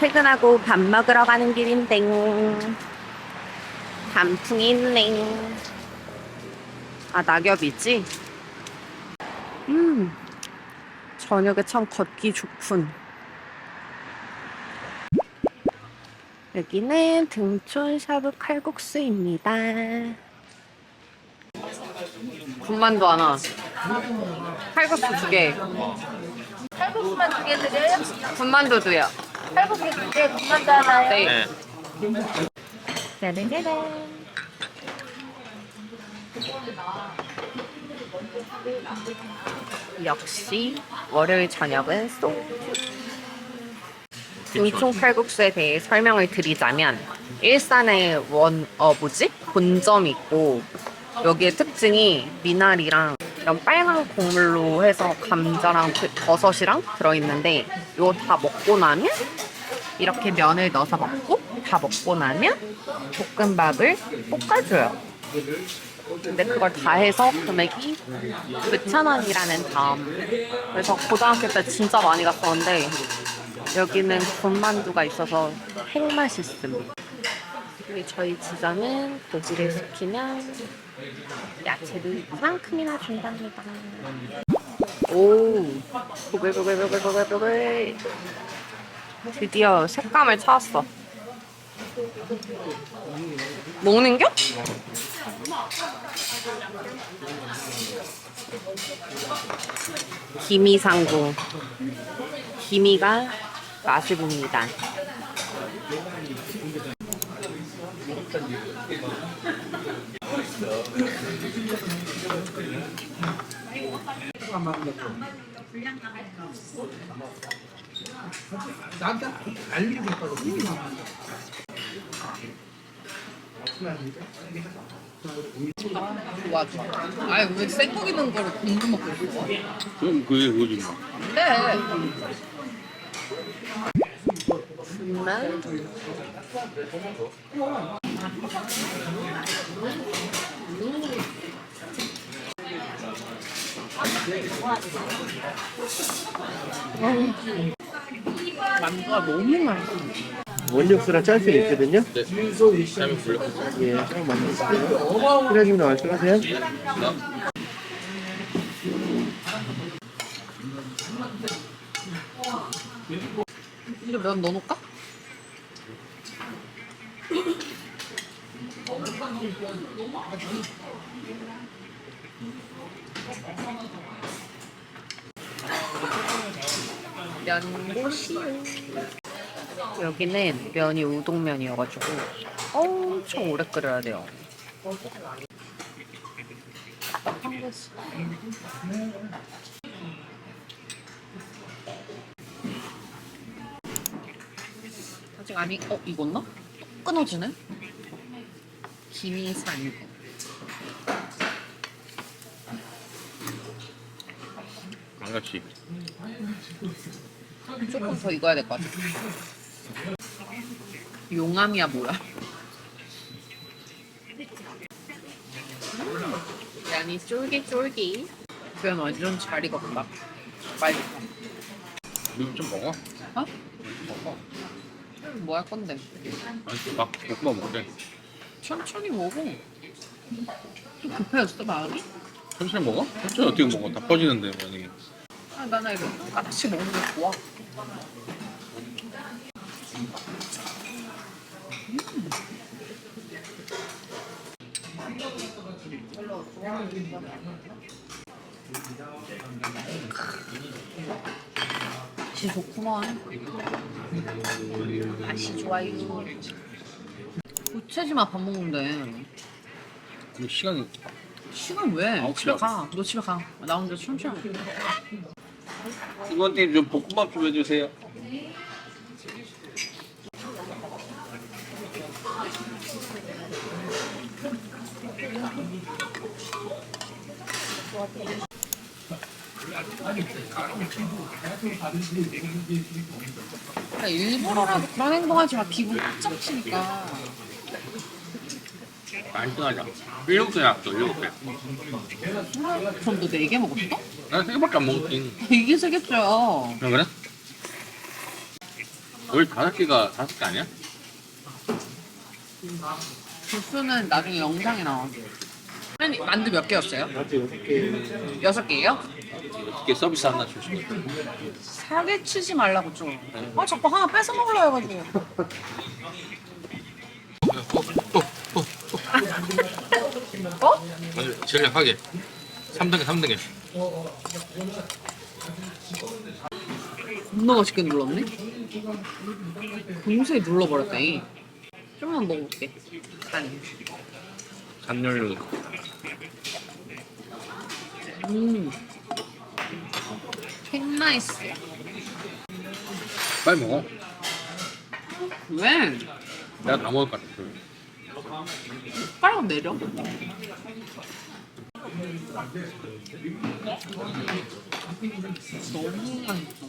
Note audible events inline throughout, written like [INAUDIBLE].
퇴근하고 밥 먹으러 가는 길인데 단풍이 있네. 아 낙엽이지? 음 저녁에 참 걷기 좋군. 여기는 등촌 샤브 칼국수입니다. 군만두 하나. 칼국수 두 개. 칼국수만 두 개 드려요? 군만두도요. 하나요? 네. 짜라라란. 역시 월요일 저녁은 소주. 등촌 칼국수에 대해 설명을 드리자면 일산에 원, 어 뭐지? 본점 있고 여기의 특징이 미나리랑 이런 빨간 국물로 해서 감자랑 그 버섯이랑 들어있는데 이거 다 먹고 나면 이렇게 면을 넣어서 먹고 다 먹고 나면 볶음밥을 볶아줘요. 근데 그걸 다 해서 금액이 9,000원이라는 점. 그래서 고등학교 때 진짜 많이 갔었는데 여기는 군만두가 있어서 핵맛있습니다. 그리고 저희 지점은 고기를 시키면 야채를 이만큼이나 준답니다. 오, 보글보글보글보글보글. 드디어 색감을 찾았어. 먹는겨? 기미상궁. 기미가 맛을 봅니다. 좋아 좋아. 아니 왜 생고기 넣은 거를 국물 먹고 있어? 그럼 그게 그거지 뭐. 네. 정말 만두가 너무 맛있어. 원육수랑 짤 수 있거든요. 네. 잘못 불려. 예, 좀 만드세요. 필요하시면 말씀하세요. 이제 면 넣어놓을까? 면고시우 여기는 면이 우동면이어가지고 엄청 오래 끓여야 돼요 아직 아니, 어, 익었나? 끊어지네? 김이산. 강같이. 조금 더 익어야 될 것 같아. 용암이야, 뭐야? 음, 양이 쫄깃쫄깃. 면 완전 잘 익었다. 맛있다. 이거 좀 먹어. 어? 먹어. 뭐 할 건데? 아니 막 볶음밥 먹게. 천천히 먹어. 좀 급해졌어, 마음이? 천천히 먹어? 천천히 어떻게 먹어? 다 퍼지는데 만약에. 아, 나는 이거 까다시 먹는 게 좋아. 맛이 좋구만. 맛이 좋아요. 부채지마 밥 먹는데. 시간이 시간 왜? 아홉 집에. 가. 너 집에 가. 나 혼자 천천히. 이모한테 좀 볶음밥 좀 해주세요. 그러니까 일부러라도 그런 행동하지 마. 기분 쫙 치니까. 안정하자. 일곱 개 났어 일곱 개. 그럼 너 네 개 먹었어? 난 세 개밖에 안 먹었지. 이게 세 개째야. 그냥 그래? 월 다섯 개가 다섯 개 아니야? 주스는 나중에 영상에 나와. 아니, 만두 몇 개였어요? 여섯 개. 여섯 개예요? 이게 서비스 하나 주시면 사게 치지 말라고 좀. 아 자꾸 하나 뺏어 먹으려 해가지고. 어? 제일 약하게 3단계 3단계 겁나 맛있게 눌렀네. 금세 눌러버렸다니. 좀만 먹어볼게. 간. 잔열류 음. 캔 나이스. 빨리 먹어 왜? 내가 다 먹을 것 같아 숟가락 내려. 너무 맛있어.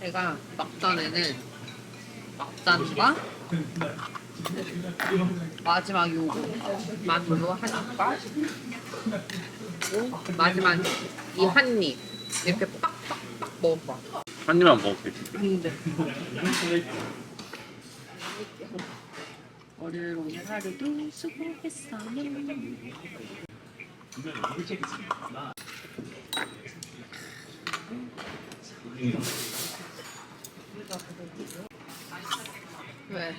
제가 막단에는 막단과 마지막 요거 만두 한 숟갈 그리고 마지막 이 한입 이렇게 빡빡빡 먹어봐. 한 입만 먹을게 근데 월요일 오늘 하루도 수고했어요. 왜?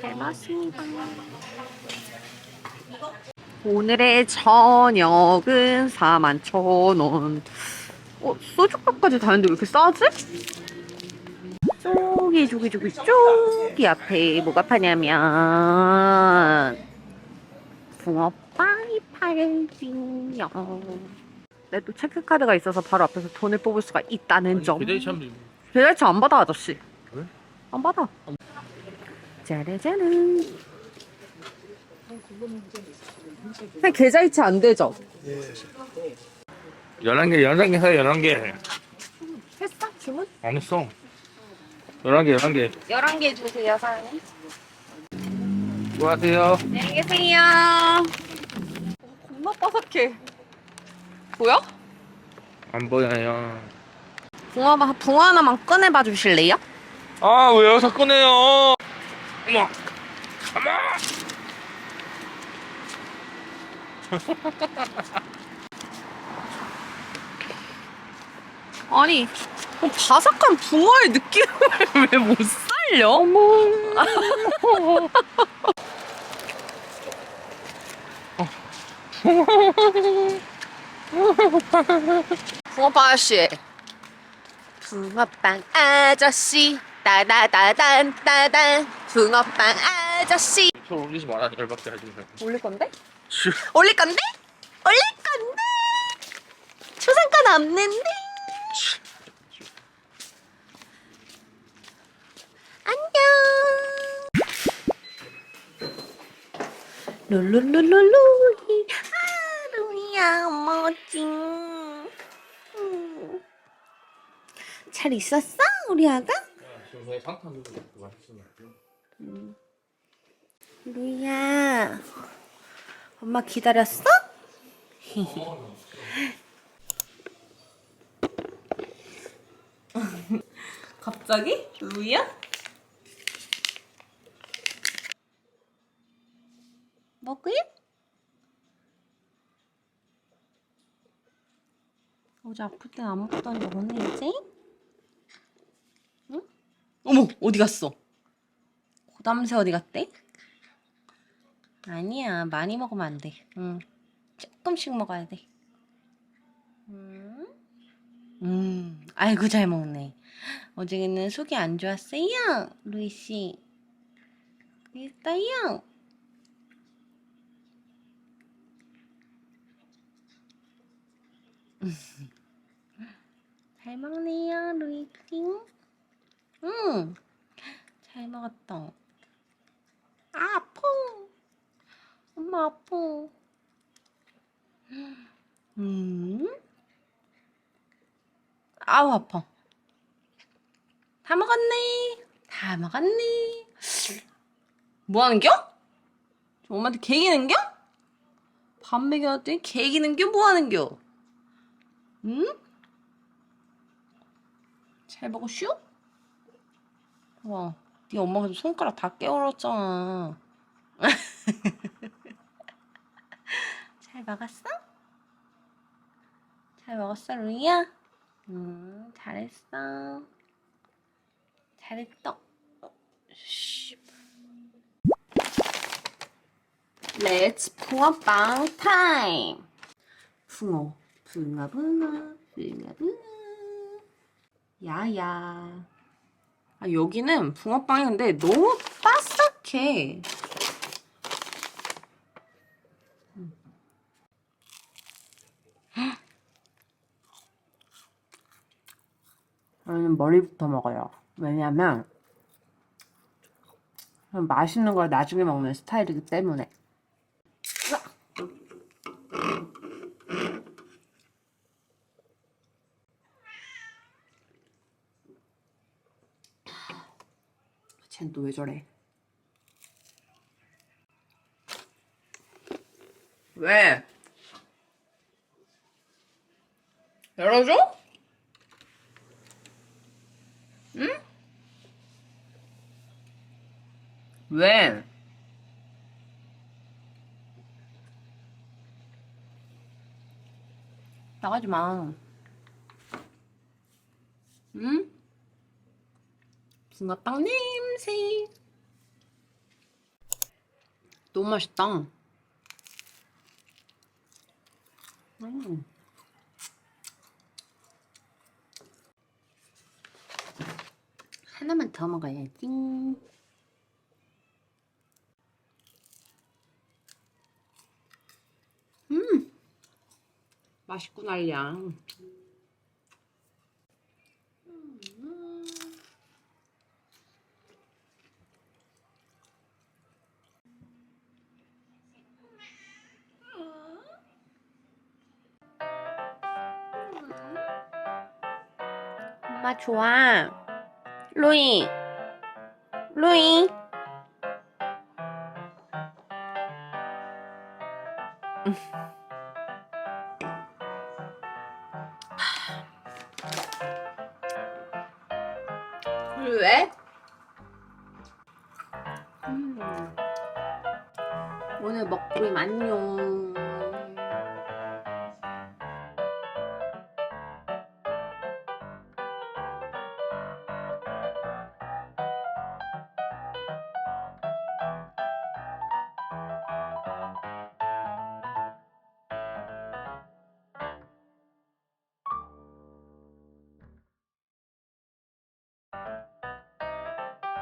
잘 맞습니다. 오늘의 저녁은 41,000원. 어, 소주값까지 다는데 왜 이렇게 싸지? 저기, 저기, 저기, 저기 앞에 뭐가 파냐면, 붕어빵이 팔지요. 내 또 체크카드가 있어서 바로 앞에서 돈을 뽑을 수가 있다는 점. 배달이 참 배달차 안 받아, 아저씨. 왜? 안 받아. 짜라짜란. 그냥 계좌 이체 안 되죠? 11개 11개 사요 11개 했어? 주문? 안 했어 11개 11개 11개 주세요, 사장님. 수고하세요 안녕히 계세요. 겁나 바삭해. 뭐야? 안 보여요 붕어, 붕어 하나만 꺼내봐 주실래요? 아 왜 여기서 꺼내요 어머 어머 아니, 그 바삭한 붕어의 느낌을 [LAUGHS] 왜 못 살려? 어머. 붕어빵 아저씨. 붕어빵 아저씨. 따다다단 따단. 붕어빵 아저씨. 손 올리지 마라 열받게 하지 마 올릴 건데? 올릴 건데? 올릴 건데? 초상권 없는데? 안녕. 룰루루루루이 하루야 멋진. 음. 잘 있었어 우리 아가? 지금 상탄 맛있어 루이야, 엄마 기다렸어? [LAUGHS] 갑자기? 루이야? 먹을? 어제 아플 먹던 적 없니 이제? 응? 어머 어디 갔어? 고담새 어디 갔대? 아니야, 많이 먹으면 안 돼. 응. 조금씩 먹어야 돼. 음, 음, 아이고, 잘 먹네. 어제는 속이 안 좋았어요, 루이 씨. 그랬어요. [LAUGHS] 잘 먹네요, 루이씨. 응, 잘 먹었다. 아, 아파. 엄마 아파. 음. 아우 아파. 다 먹었네. 다 먹었네. 뭐 하는겨? 저 엄마한테 개기는겨? 밥 먹여놨더니 개기는겨? 뭐 하는겨? 응? 잘 먹었슈? 와, 네 엄마가 좀 손가락 다 깨물었잖아. [LAUGHS] 잘 먹었어? 잘 먹었어, 루이야? 음, 잘했어. 잘했어. 씨. Let's 붕어빵 타임. 붕어, 붕어, 붕어, 붕어, 붕어. 야야. 아, 여기는 붕어빵이 근데 너무 바삭해. 저는 머리부터 먹어요. 왜냐면 맛있는 걸 나중에 먹는 스타일이기 때문에. 쟨 또 왜 저래? 왜? 열어줘? 왜? 나가지 마. 응? 붕어빵 냄새. 너무 맛있다. 음. 하나만 더 먹어야지. 음, 맛있고 난리야. 엄마 좋아. 루이. 루이. [LAUGHS]